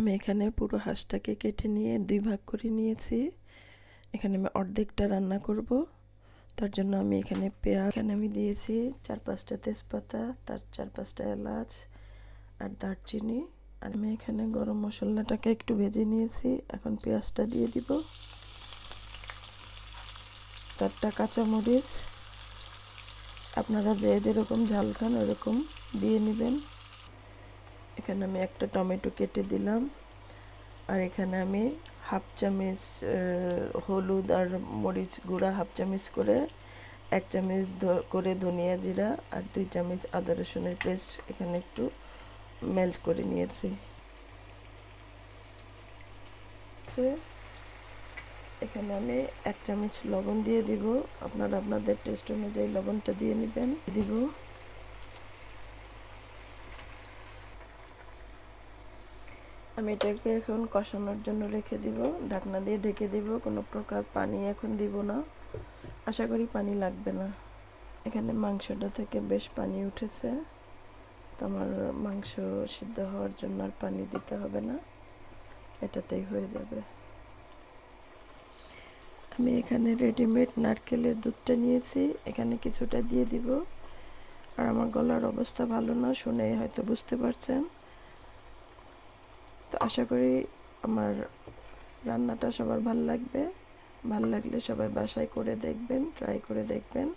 আমি এখানে পুরো হাঁসটাকে কেটে নিয়ে দুই ভাগ করে নিয়েছি। এখানে আমি অর্ধেকটা রান্না করব। তার জন্য আমি এখানে পেঁয়াজ এখানে আমি দিয়েছি, চার পাঁচটা তেজপাতা, তার চার পাঁচটা এলাচ আর দারচিনি। আর আমি এখানে গরম মশলাটাকে একটু ভেজে নিয়েছি। এখন পেঁয়াজটা দিয়ে দিব। চারটা কাঁচামরিচ। আপনারা যে যেরকম ঝাল খান ওরকম দিয়ে নেবেন। এখানে আমি একটা টমেটো কেটে দিলাম। আর এখানে আমি হাফ চামচ হলুদ আর মরিচ গুঁড়া, হাফ চামচ করে, এক চামচ করে ধনিয়া জিরা আর দুই চামচ আদা রসুনের পেস্ট এখানে একটু মেল্ট করে নিয়েছি। এখানে আমি এক চামচ লবণ দিয়ে দিব। আপনারা আপনাদের টেস্ট অনুযায়ী লবণটা দিয়ে নেবেন। দিব। আমি এটাকে এখন কষানোর জন্য রেখে দিব। ঢাকনা দিয়ে ঢেকে দিব। কোনো প্রকার পানি এখন দিব না। আশা করি পানি লাগবে না। এখানে মাংসটা থেকে বেশ পানি উঠেছে। তো আমার মাংস সিদ্ধ হওয়ার জন্য আর পানি দিতে হবে না। এটাতেই হয়ে যাবে। আমি এখানে রেডিমেড নারকেলের দুধটা নিয়েছি। এখানে কিছুটা দিয়ে দিব। আর আমার গলার অবস্থা ভালো না, শুনে হয়তো বুঝতে পারছেন। আশা করি আমার রান্নাটা সবার ভালো লাগবে। ভালো লাগলে সবাই বাসায় করে দেখবেন ট্রাই করে দেখবেন।